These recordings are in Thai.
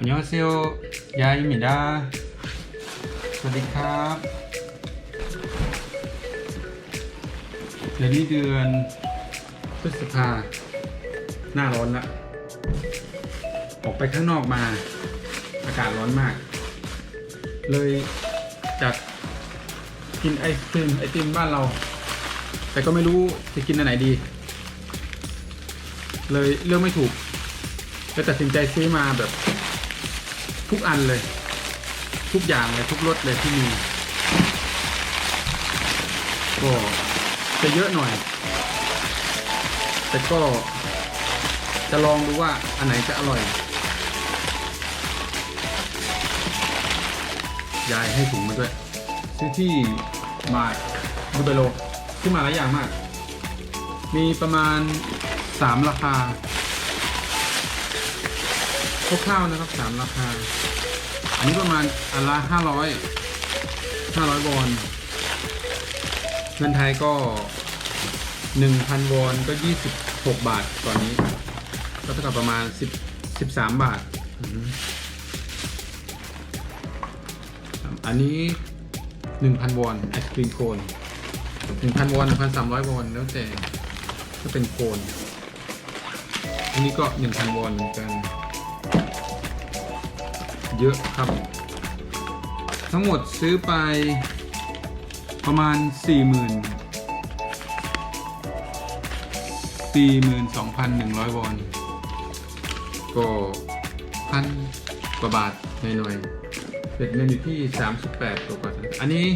อันยองเซลยายมิดา สวัสดีครับเดือนนี้เดือนพฤษภา หน้าร้อนละออกไปข้างนอกมา อากาศร้อนมาก เลยจากกินไอศครีมไอติมบ้านเรา แต่ก็ไม่รู้จะกินอันไหนดี เลยเลือกไม่ถูกเลยตัดสินใจซื้อมาแบบ ทุกอันเลย ทุกอย่างเลยทุกรสเลยที่มีก็จะเยอะหน่อย แต่ก็จะลองดูว่าอันไหนจะอร่อยยายให้ถุงมาด้วยซื้อที่มาดูเบโลซื้อมาหลายอย่างมาก มีประมาณ 3 ราคา คร่าวๆนะครับสามราคา อันนี้ประมาณอันละห้าร้อยห้าร้อยวอนเงินไทยก็หนึ่งพันวอนก็ยี่สิบหกบาทตอนนี้ ก็เท่ากับประมาณสิบสิบสามบาท อันนี้หนึ่งพันวอนไอศครีมโคนหนึ่งพันวอนหนึ่งพันสามร้อยวอนแล้วแต่ก็เป็นโคนอันนี้ก็หนึ่งพันวอนเหมือนกัน เยอะครับ ทั้งหมดซื้อไปประมาณ 40,000 42,100 วอน ก็พันกว่าบาทหน่อยๆเป็นเงินอยู่ที่ 38ตัวกว่าอันนี้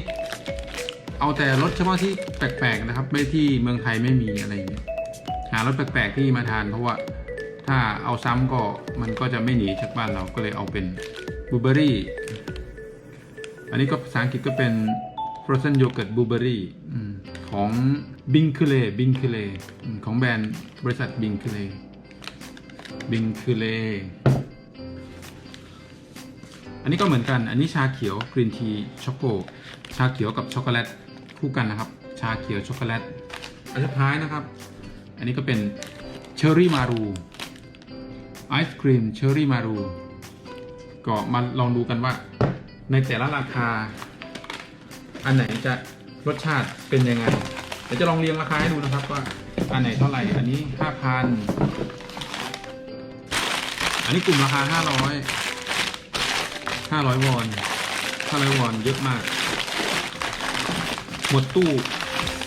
เอาแต่รถเฉพาะที่แปลกๆนะครับ ไม่ที่เมืองไทยไม่มีอะไรอย่างเงี้ยหารถแปลกๆที่มาทานเพราะว่าถ้าเอาซ้ำก็มันก็จะไม่หนีจากบ้านเราก็เลยเอาเป็น บูเบอรี่ อันนี้ก็ภาษาอังกฤษก็เป็น frozen yogurt blueberry อของบิงคืเลบิงคืเลของแบรนด์บริษัทบิงคืเลบิงคืเลอันนี้ก็เหมือนกัน อันนี้ชาเขียวกรีนทีช็อกโกชาเขียวกับช็อกโกแลตคู่กันนะครับ ชาเขียวช็อกโกแลต อันสุดท้ายนะครับ อันนี้ก็เป็นเชอร์รี่มารูไอศครีมเชอร์รี่มารู ก็มาลองดูกันว่า ในแต่ละราคา อันไหนจะรสชาติเป็นยังไงเดี๋ยวจะลองเรียงราคาให้ดูนะครับว่าอันไหนเท่าไหร่ อันนี้ห้าพันอันนี้กลุ่มราคาห้าร้อยห้าร้อยวอนห้าร้อยวอนเยอะมาก หมดตู้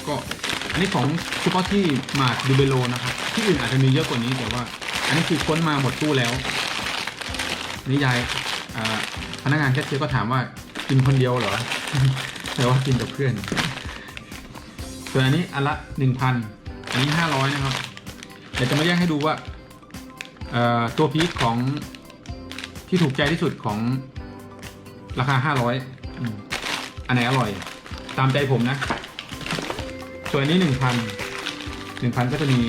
ก็อันนี้ของเฉพาะที่มาดดูเบโลนะครับ ที่อื่นอาจจะมีเยอะกว่านี้แต่ว่า อันนี้คือค้นมาหมดตู้แล้วนี่ยาย พนักงานแคชเชียร์ก็ถามว่ากินคนเดียวเหรอแต่ว่ากินกับเพื่อน ส่วนอันนี้อันละหนึ่งพันอันนี้ห้าร้อยนะครับ เดี๋ยวจะมาแยกให้ดูว่าเอ่อตัวพีคของที่ถูกใจที่สุดของราคาห้าร้อยอันไหนอร่อย ตามใจผมนะ ส่วนอันนี้หนึ่งพันหนึ่งพันก็จะมี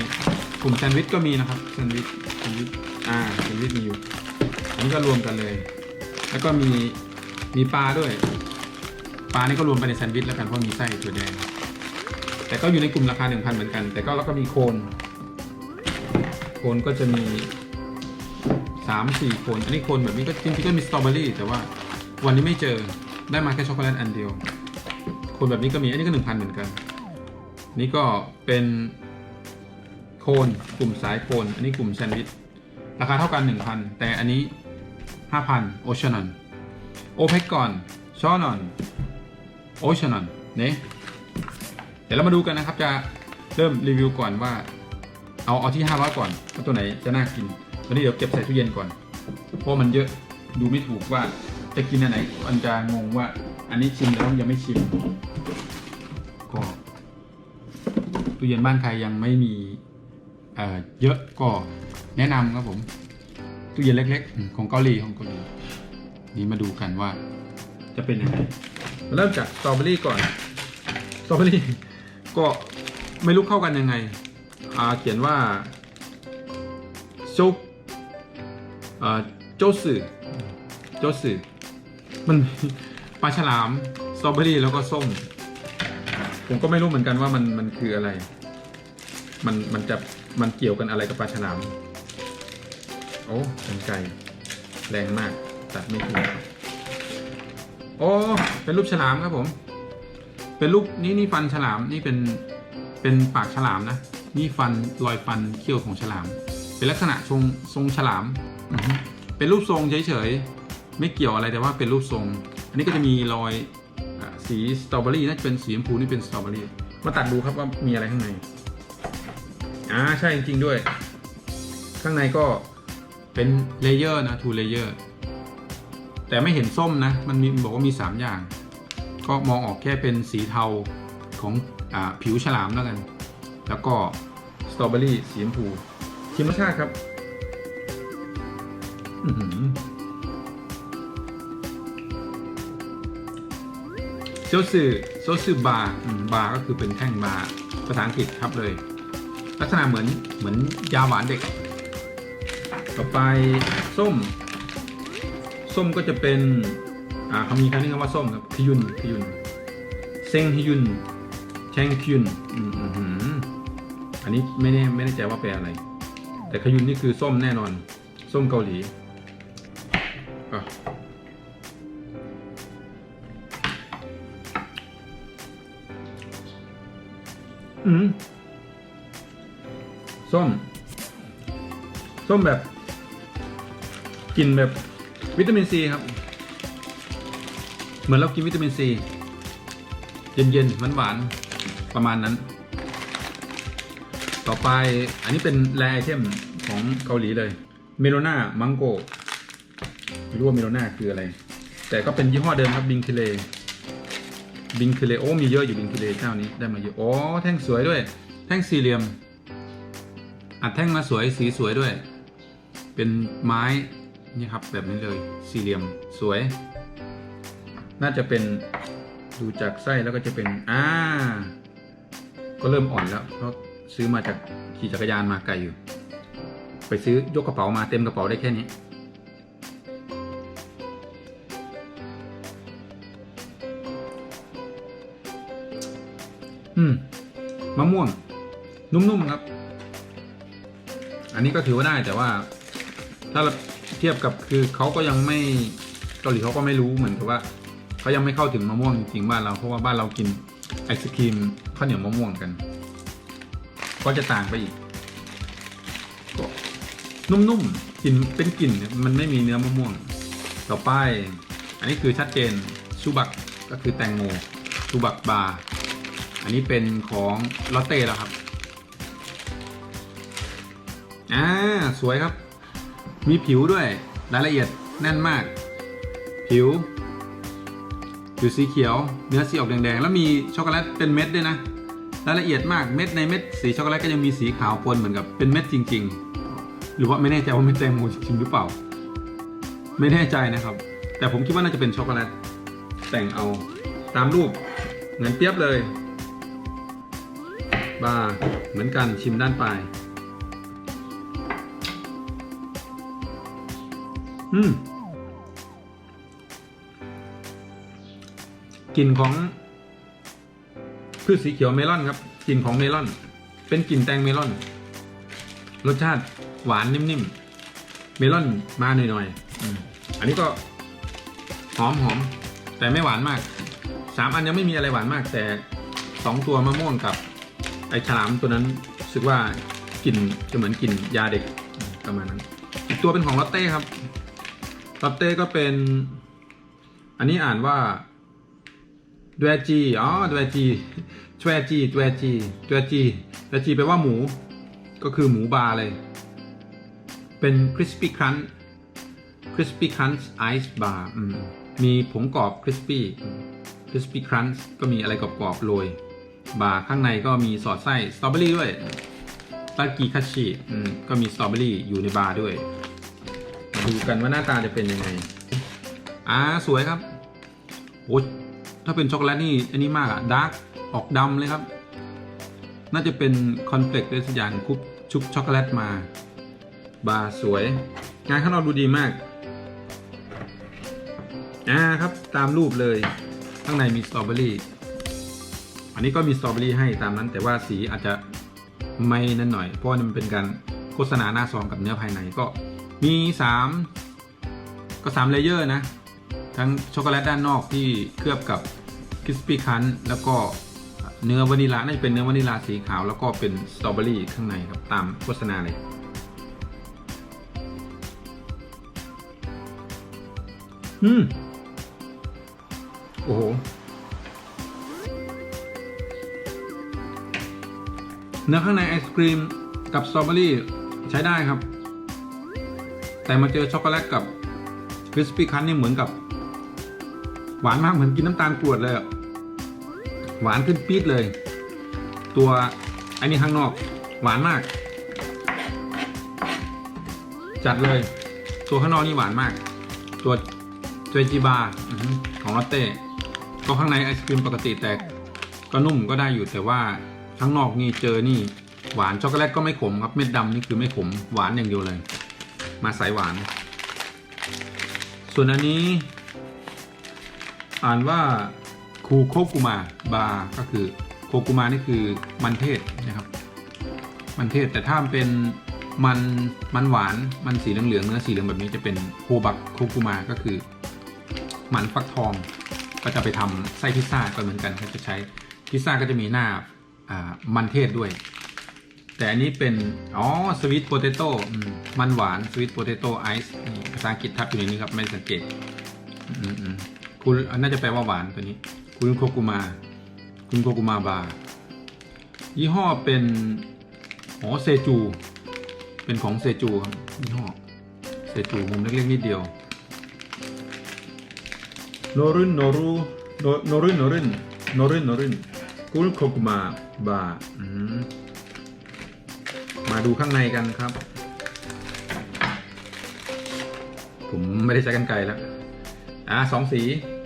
กลุ่มแซนด์วิชก็มีนะครับแซนด์วิชแซนด์วิชอ่าแซนด์วิชมีอยู่อันนี้ก็รวมกันเลย แล้วก็มีมีปลาด้วย ปลานี่ก็รวมไปในแซนด์วิชแล้วกันเพราะมีไส้ถั่วแดง แต่ก็อยู่ในกลุ่มราคา 1,000 เหมือนกัน แต่ก็แล้วก็มีโคน โคนก็จะมี 3 4 โคน อันนี้โคนแบบนี้ก็จริงๆก็มีสตรอเบอรี่แต่ว่าวันนี้ไม่เจอได้มาแค่ช็อกโกแลตอันเดียว โคนแบบนี้ก็มีอันนี้ก็ 1,000 เหมือนกัน นี่ก็เป็นโคนกลุ่มสายโคน อันนี้กลุ่มแซนด์วิชราคาเท่ากัน 1,000 แต่อันนี้ 5,000โอชานอนโอเพกก่อนชอนอนโอชานอนเนี่ยเดี๋ยวเรามาดูกันนะครับจะเริ่มรีวิวก่อนว่า เอาเอาที่ 500 ก่อนว่าตัวไหนจะน่ากินตัวนี้เดี๋ยวเก็บใส่ตู้เย็นก่อน เพราะมันเยอะดูไม่ถูกว่าจะกินอันไหนมันจะงงว่า อันนี้ชิมแล้วยังไม่ชิมก็ตู้เย็นบ้านใครยังไม่มีเเยอะก็แนะนำครับผม ตู้เย็นเล็กๆอืมของเกาหลีของเกาหลีนี่มาดูกันว่า จะเป็นยังไงเริ่มจากสตรอเบอรี่ก่อนสตรอเบอรี่ก็ไม่รู้เข้ากันยังไง อ่าเขียนว่าโจอ่าโจสึโจสึมันปลาฉลามสตรอเบอรี่แล้วก็ส้ม ผมก็ไม่รู้เหมือนกันว่ามันมันคืออะไร มันมันจะมันเกี่ยวกันอะไรกับปลาฉลาม โอ้เป็นไก่แรงมาก ตัดไม่ถูกโอ้เป็นรูปฉลามครับผม เป็นรูปนี่นี่ฟันฉลามนี่เป็นเป็นปากฉลามนะ นี่ฟันรอยฟันเขี้ยวของฉลาม เป็นลักษณะทรงทรงฉลาม เป็นรูปทรงเฉยๆ ไม่เกี่ยวอะไรแต่ว่าเป็นรูปทรง อันนี้ก็จะมีรอยอสีสตรอเบอรี่น่าจะเป็นสีชมพูนี่เป็นสตรอเบอรี่ มาตัดดูครับว่ามีอะไรข้างใน อ่าใช่จริงๆด้วย ข้างในก็ เป็นเลเยอร์นะทูเลเยอร์แต่ไม่เห็นส้มนะ มันมีบอกว่ามี 3 อย่าง ก็มองออกแค่เป็นสีเทาของอผิวฉลามแล้วกัน แล้วก็สตรอเบอรี่สีชมพูชิมรสชาติครับอื้อหือโซซึโซซึบาร์บาร์ก็คือเป็นแท่งบาร์ภาษาอังกฤษครับเลย ลักษณะเหมือนเหมือนยาหวานเด็ก ต่อไปส้ม ส้มก็จะเป็น อ่าเขามีคำนี้คำว่าส้มครับพยุนพยุนเซงฮยุนแชงคยุนอันนี้ไม่แน่ไม่แน่ใจว่าแปลอะไร แต่ขยุนนี่คือส้มแน่นอน ส้มเกาหลีอืมส้ม ส้มแบบ กลินแบบวิตามินซีครับ เหมือนเรากินวิตามินซีเย็นๆหวานประมาณนั้น ต่อไปอันนี้เป็นแรไอเทมของเกาหลีเลย เมโลนามังโกไม่รู้ว่าเมโลนาคืออะไร แต่ก็เป็นยี่ห้อเดิมครับบิงคิเลบิงคิเลโอ้มีเยอะอยู่บิงคิเลเจ้านี้ได้มาเยอะโอ้แท่งสวยด้วย แท่งสี่เหลี่ยม อัดแท่งมาสวยสีสวยด้วย เป็นไม้ นี่ครับแบบนี้เลยสี่เหลี่ยมสวย น่าจะเป็นดูจากไส้แล้วก็จะเป็นอ่าก็เริ่มอ่อนแล้ว เพราะซื้อมาจากขี่จักรยานมาไกลอยู่ ไปซื้อยกกระเป๋ามาเต็มกระเป๋าได้แค่นี้ อืมมะม่วง นุ่มๆครับ อันนี้ก็ถือว่าได้แต่ว่า ถ้า เทียบกับคือเขาก็ยังไม่เกาหลีเขาก็ไม่รู้เหมือนกับว่าเขายังไม่เข้าถึงมะม่วงจริงๆบ้านเราเพราะว่าบ้านเรากินไอศครีมข้าวเหนียวมะม่วงกันก็จะต่างไปอีกก็นุ่มๆกลิ่นเป็นกลิ่นมันไม่มีเนื้อมะม่วง ต่อไป อันนี้คือชัดเจนชูบักก็คือแตงโมชูบักบาร์อันนี้เป็นของลอตเต้แล้วครับอ่าสวยครับ มีผิวด้วยรายละเอียดแน่นมาก ผิว ผิวสีเขียว เนื้อสีออกแดงๆ แล้วมีช็อกโกแลตเป็นเม็ดด้วยนะ รายละเอียดมาก เม็ดในเม็ดสีช็อกโกแลตก็ยังมีสีขาวปนเหมือนกับเป็นเม็ดจริง ๆ หรือว่าไม่แน่ใจว่าเม็ดแตงโมจริงหรือเปล่า ไม่แน่ใจนะครับ แต่ผมคิดว่าน่าจะเป็นช็อกโกแลตแต่งเอาตามรูปเหมือนเปียบเลยบาเหมือนกันชิมด้านปลาย อืมกลิ่นของพืชสีเขียวเมลอนครับกลิ่นของเมลอน เป็นกลิ่นแตงเมลอน รสชาติหวานนิ่มๆเมลอนมาหน่อยๆออันนี้ก็หอมหอมแต่ไม่หวานมากสามอันยังไม่มีอะไรหวานมาก แต่สองตัวมะม่วงกับ ไอฉลามตัวนั้นรู้สึกว่ากลิ่นจะเหมือนกลิ่นยาเด็กประมาณนั้น อีกตัวเป็นของลอตเต้ครับ ลอตเต้ก็เป็น อันนี้อ่านว่าดวจี อ๋อดวจีชวจีดวจีดวจีดวจีแปลว่าหมู ก็คือหมูบาร์เลย เป็นคริสปี้ครันคริสปี้ครันไอซ์บาร์มีผงกรอบคริสปี้คริสปี้ครันก็มีอะไรกรอบๆโรย บาร์ข้างในก็มีสอดไส้สตรอเบอรี่ด้วยตากีคาชิก็มีสตรอเบอรี่อยู่ในบาร์ด้วย ดูกันว่าหน้าตาจะเป็นยังไง อ่าสวยครับโอ้ถ้าเป็นช็อกโกแลตนี่อันนี้มากอะดาร์กออกดำเลยครับ น่าจะเป็นคอนเฟลกด้วยสักอย่างคุบชุบช็อกโกแลตมา บาสวย งานข้างนอกดูดีมาก อ่าครับตามรูปเลย ข้างในมีสตรอเบอรี่ อันนี้ก็มีสตรอเบอรี่ให้ตามนั้น แต่ว่าสีอาจจะไม่นั่นหน่อย เพราะมันเป็นการโฆษณาหน้าซองกับเนื้อภายในก็ มีสามก็3เลเยอร์นะ ทั้งช็อกโกแลตด้านนอกที่เคลือบกับคริสปี้คันแล้วก็เนื้อวานิลาน่าจะเป็นเนื้อวานิลาสีขาว แล้วก็เป็นสตรอเบอรี่ข้างในครับตามโฆษณาเลยอืม โอ้โห เนื้อข้างในไอศครีมกับสตรอเบอรี่ใช้ได้ครับ แต่มาเจอช็อกโกแลตกับคริสปี้คันนี่เหมือนกับ หวานมากเหมือนกินน้ำตาลกรวดเลยอะหวานขึ้นปี๊ดเลย ตัวอ้นี่ข้างนอกหวานมาก จัดเลย ตัวข้างนอกนี่หวานมาก ตัวเจจิบาของลอตเต้ก็ข้างในไอศครีมปกติแต่ก็นุ่มก็ได้อยู่แต่ว่าข้างนอกนี่เจอนี่หวานช็อกโกแลตก็ไม่ขมครับเม็ดดำนี่คือไม่ขมหวานอย่างเดียวเลย มาสายหวาน ส่วนอันนี้ อ่านว่าคูโคกุมาบาร์ก็คือโคกุมานี่คือมันเทศนะครับ มันเทศแต่ถ้าเป็นมันมันหวานมันสีเหลืองๆเนื้อสีเหลืองแบบนี้จะเป็นโคบักโคกุมาก็คือ มันฟักทองก็จะไปทำไส้พิซซ่าก็เหมือนกันครับจะใช้พิซซ่าก็จะมีหน้ามันเทศด้วย แต่อันนี้เป็น อ๋อสวิตโปเตโต้มันหวานสวิตโปเตโต้ไอซ์ภาษาอังกฤษทับอยู่ในนี้ครับ ไม่สังเกตอืมอืมคุณน่าจะแปลว่าหวานตัวนี้ คุณโคกุมา คุณโคกุมาบาร์ยี่ห้อเป็นอ๋อเซจู เป็นของเซจูครับยี่ห้อเซจูมุมเล็กๆนิดเดียวโนรุนโนรุโนโนรุนโนรุนโนรุนโนรุนคุณโคกุมาบาร์อืม มาดูข้างในกันครับ ผมไม่ได้ใช้กันไกลแล้ว อ่าสองสี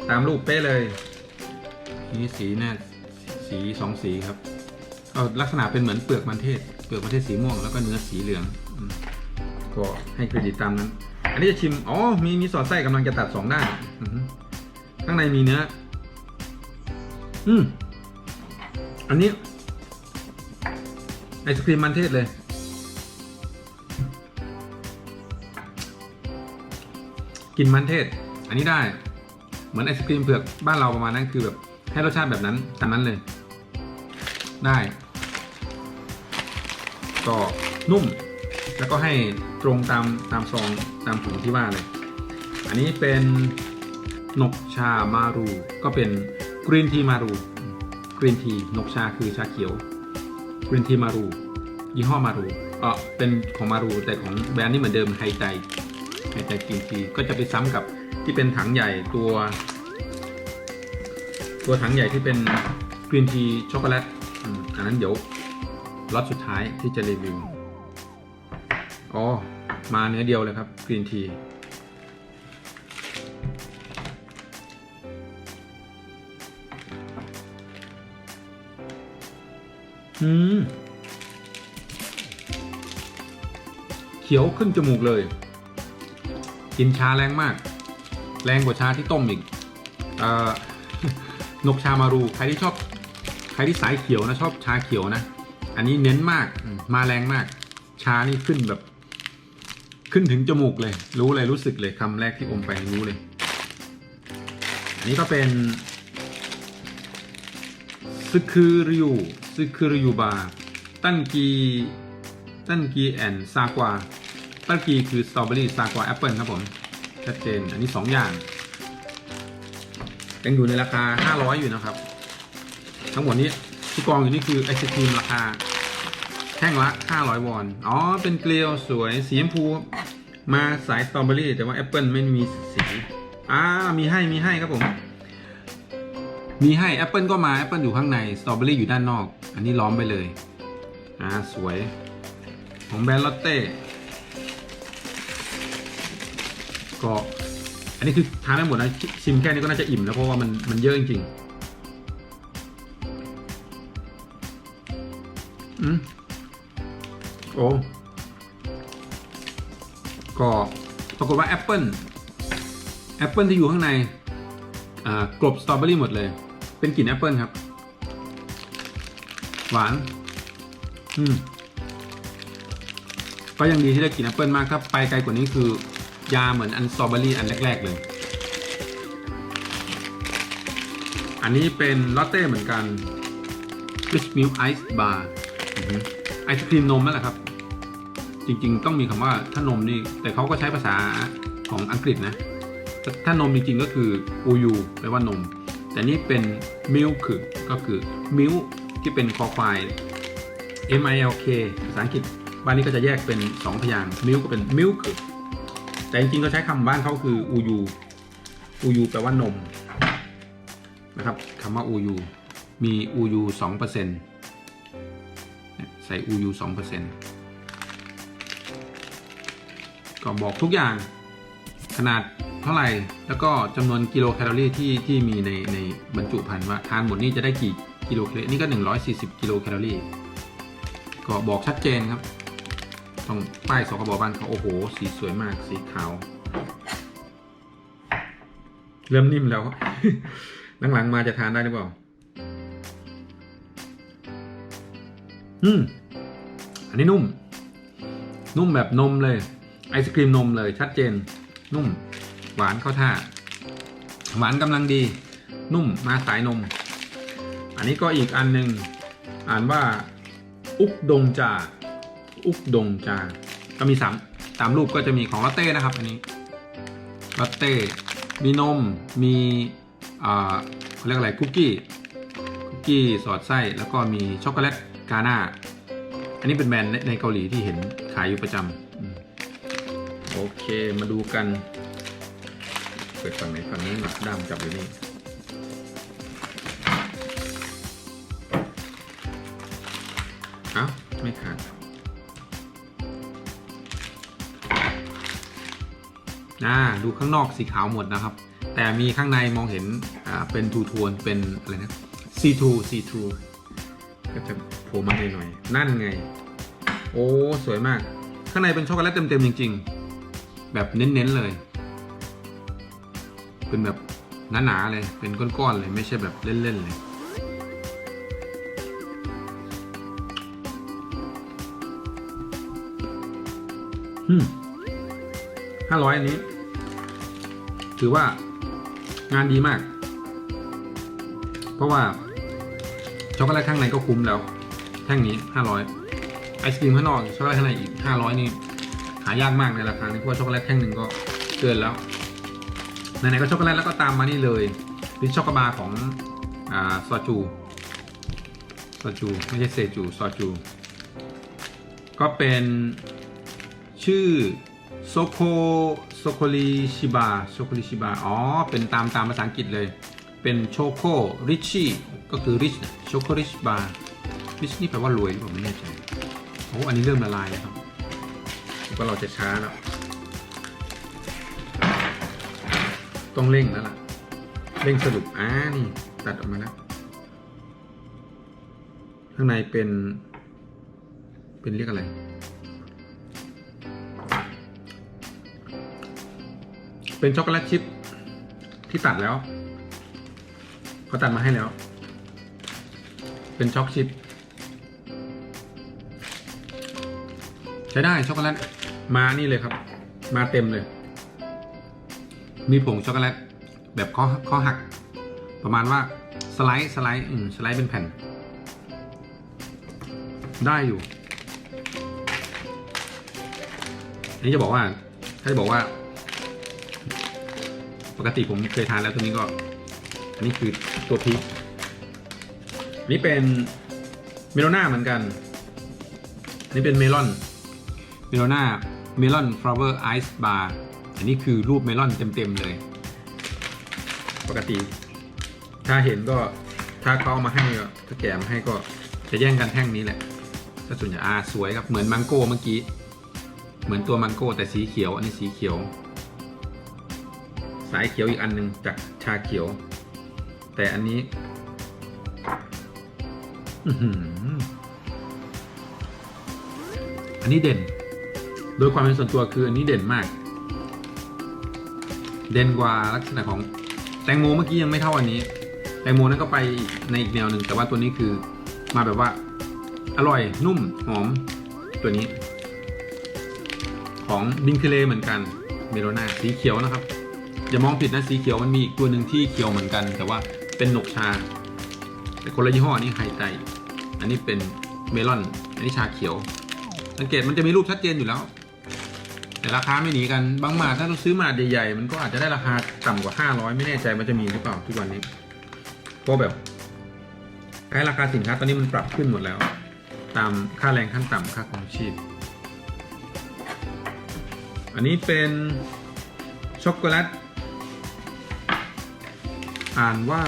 ตามรูปเป๊ะเลย นี่สีเนี่ยสีสองสีครับก็ลักษณะเป็นเหมือนเปลือกมันเทศ เปลือกมันเทศสีม่วงแล้วก็เนื้อสีเหลือง ก็ให้เครดิตตามนั้น อันนี้จะชิม อ๋อ มีมีสอดไส้กำลังจะตัดสองด้านข้างในมีเนื้อ อืม อันนี้ไอศครีมมันเทศเลย กินมันเทศ อันนี้ได้ เหมือนไอศครีมเผือกบ้านเราประมาณนั้นคือแบบให้รสชาติแบบนั้นตามนั้นเลย ได้ก็นุ่ม แล้วก็ให้ตรงตามตามซองตามถุงที่ว่าเลย อันนี้เป็นนกชามารู ก็เป็นกรีนทีมารูกรีนทีนกชาคือชาเขียวกรีนทีมารูยี่ห้อมารูเออเป็นของมารูแต่ของแบรนด์นี่เหมือนเดิมไฮใจ ในแต่กรีนทีก็จะไปซ้ำกับที่เป็นถังใหญ่ตัว ตัวถังใหญ่ที่เป็นกรีนทีช็อกโกแลตอันนั้นเดี๋ยวล็อตสุดท้ายที่จะรีวิวอ๋อมาเนื้อเดียวเลยครับกรีนทีอืมเขียวขึ้นจมูกเลย กินชาแรงมาก แรงกว่าชาที่ต้มอีกออนกชามารูใครที่ชอบ ใครที่สายเขียวนะชอบชาเขียวนะ อันนี้เน้นมากมาแรงมาก ชานี่ขึ้นแบบ ขึ้นถึงจมูกเลย รู้เลยรู้สึกเลยคำแรกที่อมไปรู้เลย อันนี้ก็เป็นซึคือริวซึคือริวบาตั้นกีตั้นกีแอนซากวา ตั้นกีคือสตรอเบอรี่ซากวาแอปเปิลครับผม ชัดเจน อันนี้ 2 อย่าง ยังอยู่ในราคา 500 อยู่นะครับ ทั้งหมดนี้ที่กองอยู่นี่คือไอศครีมราคาแท่งละ 500 วอน อ๋อ เป็นเกลียวสวย สีชมพู มาสายสตรอเบอรี่ แต่ว่าแอปเปิลไม่มีสี อ่า มีให้ มีให้ครับผม มีให้แอปเปิลก็มาแอปเปิลอยู่ข้างใน สตรอเบอรี่อยู่ด้านนอก อันนี้ล้อมไปเลย อ่า สวย ของแบรนด์ลอตเต้ ก็อันนี้คือทานได้หมดนะชิมแค่นี้ก็น่าจะอิ่มแล้วเพราะว่ามันมันเยอะจริงๆอืมโอ้ก็ปรากฏว่าแอปเปิลแอปเปิลที่อยู่ข้างในอ่ากลบสตรอเบอรี่หมดเลย เป็นกลิ่นแอปเปิลครับ หวาน อืม ก็ยังดีที่ได้กลิ่นแอปเปิลมาก ถ้าไปไกลกว่านี้คือ ยาเหมือนอันสตรอเบอรี่อันแรก ๆ เลย อันนี้เป็นลอตเต้เหมือนกัน Rich Milk Ice Bar อือฮึไอศครีมนมนั่นแหละครับ จริง ๆ ต้องมีคำว่าถ้านมนี่ แต่เขาก็ใช้ภาษาของอังกฤษนะ ถ้าถ้านมจริง ๆ ก็คืออูยูแปลว่านม แต่นี่เป็น milk ก็คือ milk ที่เป็นคอควาย M I L K ภาษาอังกฤษ บ้านนี้ก็จะแยกเป็น 2 พยางค์ milk ก็เป็น milk แต่จริงๆก็ใช้คำบ้านเขาคืออูยูอูยูแปลว่านมนะครับคำว่าอูยูมีอูยูสองเปอร์เซ็นต์ใส่อูยูสองเปอร์เซ็นต์ก็บอกทุกอย่างขนาดเท่าไหร่ แล้วก็จำนวนกิโลแคลอรี่ที่ที่มีในในบรรจุภัณฑ์ว่าทานหมดนี่จะได้กี่กิโลแคลอรี่นี่ก็ 140 กิโลแคลอรี่ก็บอกชัดเจนครับ ต้องป้ายสกบบ้านเขาโอ้โห สีสวยมากสีขาว เริ่มนิ่มแล้ว หลังๆมาจะทานได้หรือเปล่า อืม อันนี้นุ่ม นุ่มแบบนมเลย ไอศครีมนมเลยชัดเจน นุ่ม หวานเข้าท่า หวานกำลังดี นุ่มมาสายนม อันนี้ก็อีกอันหนึ่งอ่านว่า อุกดงจา อุกดงจาก็มีสามตามรูปก็จะมีของลอตเต้นะครับ อันนี้ลอตเต้ มีนม มีอ่าเขาเรียกอะไรคุกกี้คุกกี้สอดไส้แล้วก็มีช็อกโกแลตกาหน่าอันนี้เป็นแบรนด์ในเกาหลีที่เห็นขายอยู่ประจำโอเคมาดูกัน เปิดฝั่งไหนฝั่งนี้หลักด้ามจับอยู่นี่อ้าไม่ขาด อ่าดูข้างนอกสีขาวหมดนะครับ แต่มีข้างในมองเห็นอ่าเป็นทูโทนเป็นอะไรนะ C2 C2 ก็จะโผล่มาหน่อยๆนั่นไง โอ้สวยมาก ข้างในเป็นช็อกโกแลตเต็มๆจริง ๆ แบบเน้นๆเลย เป็นแบบหนาๆเลยเป็นก้อนๆเลยไม่ใช่แบบเล่นๆเลยห้าร้อยอันนี้ ถือว่างานดีมาก เพราะว่าช็อกโกแลตข้างในก็คุ้มแล้ว แท่งนี้ห้าร้อยไอศครีมข้างนอกช็อกโกแลตข้างในอีกห้าร้อยนี่หายากมากในราคานี้เพราะว่าช็อกโกแลตแท่งหนึ่งก็เกินแล้วไหนๆก็ช็อกโกแลตแล้วก็ตามมานี่เลยริชช็อกโกบาของอ่าซอจูซอจูไม่ใช่เซจูซอจู ก็เป็นชื่อ โซโคโซโคลิชิบาโซโคลิชิบาอ๋อ เป็นตามตามภาษาอังกฤษเลย เป็นโชโคริชี่ก็คือริชโชโคริชบาริชนี่แปลว่ารวยหรือเปล่าไม่แน่ใจโอ้อันนี้เริ่มละลายแล้วครับก็เราจะช้าแล้วต้องเร่งแล้วล่ะ เร่งสรุปอ่านี่ ตัดออกมาแล้ว ข้างในเป็น เป็นเรียกอะไร เป็นช็อกโกแลตชิพที่ตัดแล้วเขาตัดมาให้แล้ว เป็นช็อกชิพใช้ได้ช็อกโกแลตมานี่เลยครับ มาเต็มเลย มีผงช็อกโกแลตแบบข้อข้อหัก ประมาณว่าสไลด์สไลด์อืมสไลด์เป็นแผ่น ได้อยู่อันนี้จะบอกว่าถ้าจะบอกว่า ปกติผมเคยทานแล้วตัวนี้ก็ อันนี้คือตัวพีคอันนี้เป็นเมโลน่าเหมือนกันนนี้เป็นเมลอน เมโลน่า เมลอนฟลาวเวอร์ไอซ์บาร์ อันนี้คือรูปเมลอนเต็มๆเลย ปกติ ถ้าเห็นก็ถ้าเขาเอามาให้ก็ถ้าแกมาให้ก็จะแย่งกันแท่งนี้แหละถ้าส่วนใหญ่อาสวยครับ เหมือนมังโก้เมื่อกี้ เหมือนตัวมังโก้แต่สีเขียว อันนี้สีเขียว สายเขียวอีกอันหนึ่งจากชาเขียว แต่อันนี้อันนี้เด่น โดยความเป็นส่วนตัวคืออันนี้เด่นมาก เด่นกว่าลักษณะของแตงโมเมื่อกี้ยังไม่เท่าอันนี้ แตงโมนั้นก็ไปในอีกแนวหนึ่งแต่ว่าตัวนี้คือมาแบบว่า อร่อยนุ่มหอมตัวนี้ ของบิงเคเลเหมือนกัน เมโลนาสีเขียวนะครับ อย่ามองผิดนะสีเขียวมันมีอีกตัวหนึ่งที่เขียวเหมือนกัน แต่ว่าเป็นหนกชา แต่คนละยี่ห้อนี่ไฮไตอันนี้เป็นเมลอน อันนี้ชาเขียว สังเกตมันจะมีรูปชัดเจนอยู่แล้ว แต่ราคาไม่หนีกันบางหมาถ้าเราซื้อหมาดใหญ่ๆมันก็อาจจะได้ราคาต่ำกว่า 500 ไม่แน่ใจมันจะมีหรือเปล่าทุกวันนี้เพราะแบบใช้ราคาสินค้าตอนนี้มันปรับขึ้นหมดแล้ว ตามค่าแรงขั้นต่ำค่าของชีพ อันนี้เป็นช็อกโกแลต อ่านว่า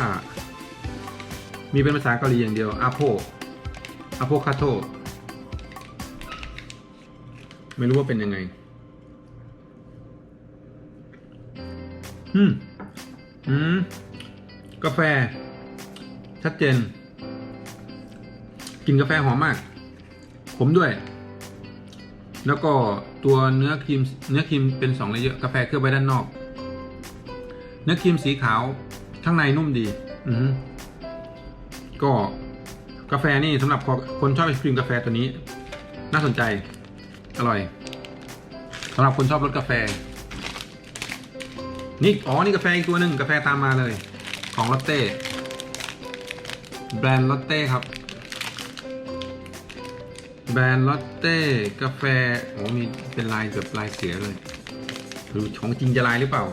มีเป็นภาษาเกาหลีอย่างเดียวอาโพอาโพคาโตไม่รู้ว่าเป็นยังไง อืม อืม กาแฟ ชัดเจน กินกาแฟหอมมาก ผมด้วย แล้วก็ตัวเนื้อครีม เนื้อครีมเป็นสองเลเยอร์ กาแฟเคลือบไว้ด้านนอก เนื้อครีมสีขาว ข้างในนุ่มดี อือก็กาแฟนี่สำหรับคนชอบไอศครีมกาแฟตัวนี้ น่าสนใจ อร่อยสำหรับคนชอบรสกาแฟ นี่อ๋อนี่กาแฟอีกตัวหนึ่งกาแฟตามมาเลย ของลอตเต้แบรนด์ลอตเต้ครับ แบรนด์ลอตเต้กาแฟโอ้มีเป็นลายแบบลายเสือเลยดูของจริงจะลายหรือเปล่า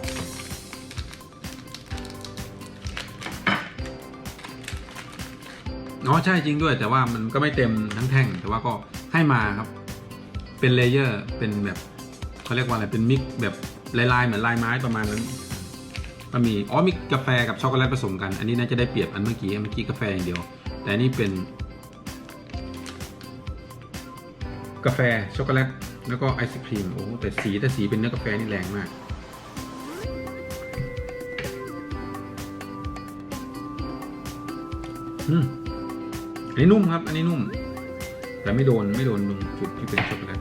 อ๋อใช่จริงด้วย แต่ว่ามันก็ไม่เต็มทั้งแท่ง แต่ว่าก็ให้มาครับ เป็นเลเยอร์เป็นแบบเขาเรียกว่าอะไรเป็นมิกแบบลายๆเหมือนลายไม้ประมาณนั้นก็มีอ๋อมีกาแฟกับช็อกโกแลตผสมกัน อันนี้น่าจะได้เปรียบอันเมื่อกี้เมื่อกี้กาแฟอย่างเดียว แต่อันนี่เป็น กาแฟช็อกโกแลตแล้วก็ไอศครีมโอ้แต่สีแต่สีเป็นเนื้อกาแฟนี่แรงมากอืม อันนี้นุ่มครับ อันนี้นุ่ม แต่ไม่โดนไม่โดนตรงจุดที่เป็นช็อกโกแลต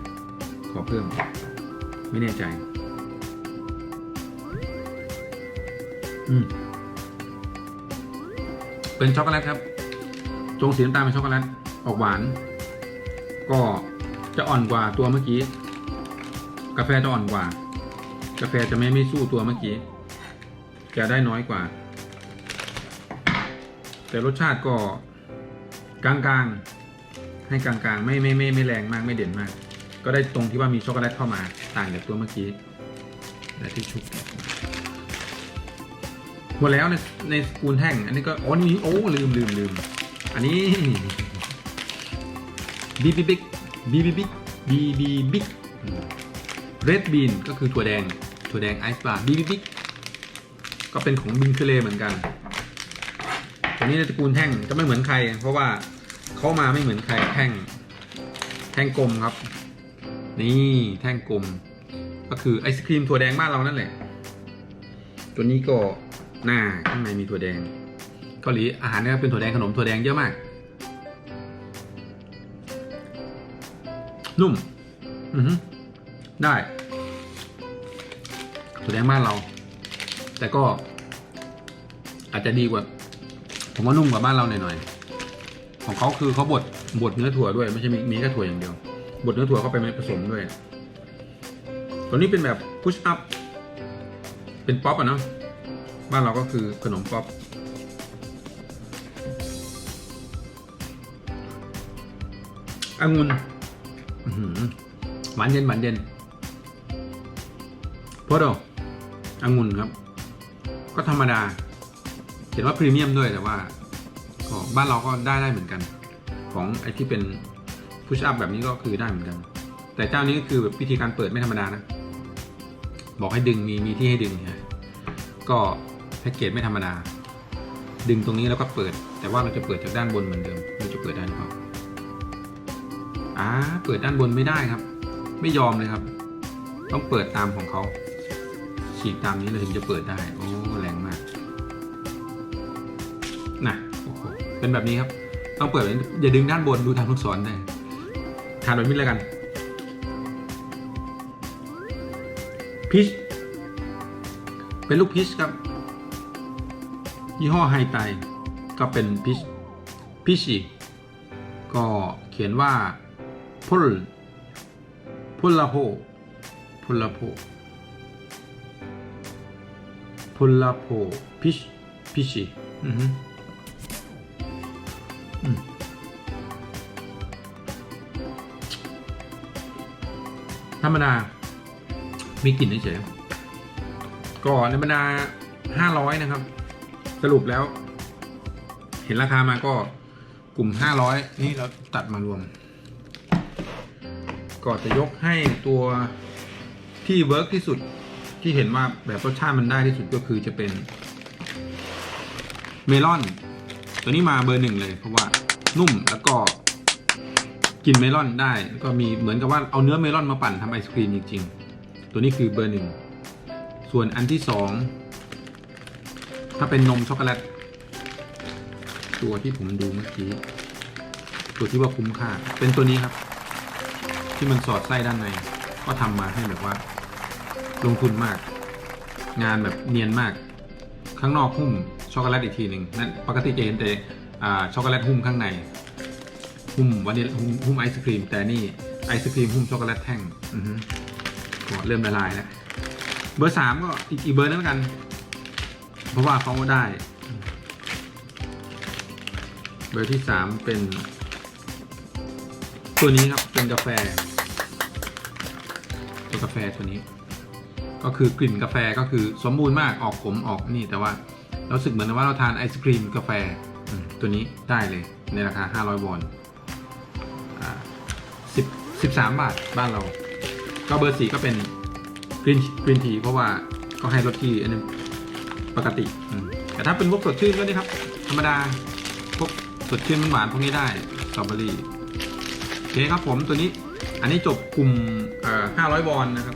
ขอเพิ่ม ไม่แน่ใจ อืมเป็นช็อกโกแลตครับจงสีน้ำตาลเป็นช็อกโกแลตออกหวาน ก็จะอ่อนกว่าตัวเมื่อกี้ กาแฟจะอ่อนกว่า กาแฟจะไม่ไม่สู้ตัวเมื่อกี้ จะได้น้อยกว่า แต่รสชาติก็ กลางๆ ให้กลางๆ ไม่ไม่ไม่ไม่แรงมากไม่เด่นมาก ก็ได้ตรงที่ว่ามีช็อกโกแลตเข้ามาต่างจากตัวเมื่อกี้และที่ชุบหมดแล้วในในสกูลแท่ง อันนี้ก็อ๋อนี่โอ้ลืมลืมลืมอันนี้บีบีบิ๊กบีบีบิ๊กบีบีบิ๊กเรดบีนก็คือถั่วแดงถั่วแดงไอซ์บาร์บีบีบิ๊กก็เป็นของบินเคเลเหมือนกันตัวนี้ในตระกูลแท่งจะไม่เหมือนใคร เพราะว่า เขามาไม่เหมือนใครแท่ง แท่งกลมครับ นี่แท่งกลม ก็คือไอศครีมถั่วแดงบ้านเรานั่นแหละ ตัวนี้ก็หน้าข้างในมีถั่วแดงเกาหลีอาหารเนี่ยเป็นถั่วแดงขนมถั่วแดงเยอะมาก นุ่ม อือฮึได้ถั่วแดงบ้านเรา แต่ก็อาจจะดีกว่า ผมว่านุ่มกว่าบ้านเราหน่อยๆ ของเขาคือเขาบดบดเนื้อถั่วด้วยไม่ใช่มีมีแค่ถั่วอย่างเดียว บดเนื้อถั่วเข้าไปผสมด้วยตัวนี้เป็นแบบพุชอัพเป็นป๊อปอะเนาะบ้านเราก็คือขนมป๊อปองุ่นหวานเย็นหวานเย็นโพโดองุ่นครับ ก็ธรรมดา เขียนว่าพรีเมียมด้วยแต่ว่า บ้านเราก็ได้ได้เหมือนกัน ของไอที่เป็นพุชอัพแบบนี้ก็คือได้เหมือนกัน แต่เจ้านี้ก็คือแบบวิธีการเปิดไม่ธรรมดานะ บอกให้ดึงมีมีที่ให้ดึงนะก็แพ็กเกจไม่ธรรมดา ดึงตรงนี้แล้วก็เปิด แต่ว่าเราจะเปิดจากด้านบนเหมือนเดิมเราจะเปิดได้หรือเปล่าอ่าเปิดด้านบนไม่ได้ครับ ไม่ยอมเลยครับ ต้องเปิดตามของเขาฉีกตามนี้เลยถึงจะเปิดได้โอ้ เป็นแบบนี้ครับ ต้องเปิดอย่าดึงด้านบนดูทางลูกศรได้ทานแบบนี้แล้วกันพีชเป็นลูกพีชครับ ยี่ห้อไฮไตก็เป็นพีชพีชีก็เขียนว่าพุลพุลลาโพพุลลาโพลาโพพิชพิชิอือ ธรรมดา มีกลิ่นเฉยๆก็ในบรรดาห้าร้อยนะครับ สรุปแล้ว เห็นราคามาก็กลุ่มห้าร้อยนี่เราตัดมารวม ก็จะยกให้ตัวที่เวิร์กที่สุดที่เห็นว่าแบบรสชาติมันได้ที่สุดก็คือจะเป็น เมลอน ตัวนี้มาเบอร์หนึ่งเลย เพราะว่านุ่มแล้วก็กินเมลอนได้ก็มีเหมือนกับว่าเอาเนื้อเมลอนมาปั่นทำไอศครีมจริงๆ ตัวนี้คือเบอร์หนึ่งส่วนอันที่สองถ้าเป็นนมช็อกโกแลตตัวที่ผมดูเมื่อกี้ตัวที่ว่าคุ้มค่า เป็นตัวนี้ครับ ที่มันสอดไส้ด้านใน ก็ทำมาให้แบบว่า ลงทุนมาก งานแบบเนียนมาก ข้างนอกหุ้ม ช็อกโกแลตอีกทีหนึ่งนั่นปกติจะเห็นแต่ช็อกโกแลตหุ้มข้างใน หุ้มวันนี้หุ้มหุ้มไอศครีม แต่นี่ไอศครีมหุ้มช็อกโกแลตแท่งอือฮึก็เริ่มละลายแล้วเบอร์สามก็อีกเบอร์นึงแล้วกัน เพราะว่าเขาได้ เบอร์ที่สามเป็น ตัวนี้ครับเป็นกาแฟ ตัวกาแฟตัวนี้ ก็คือกลิ่นกาแฟก็คือสมบูรณ์มากออกขมออกนี่แต่ว่า เราสึกเหมือนว่าเราทานไอศครีมกาแฟตัวนี้ได้เลยในราคา 500 วอนอ่า10 13บาทบ้านเรา ก็เบอร์สี่ก็เป็นกรีนกรีนทีเพราะว่าก็ให้รสที่อันนี้ปกติแต่ถ้าเป็นพวกสดชื่นก็นี่ครับ ธรรมดาพวกสดชื่นมันหวานพวกนี้ได้สตรอเบอรี่โอเคครับผมตัวนี้อันนี้จบกลุ่ม500วอนนะครับ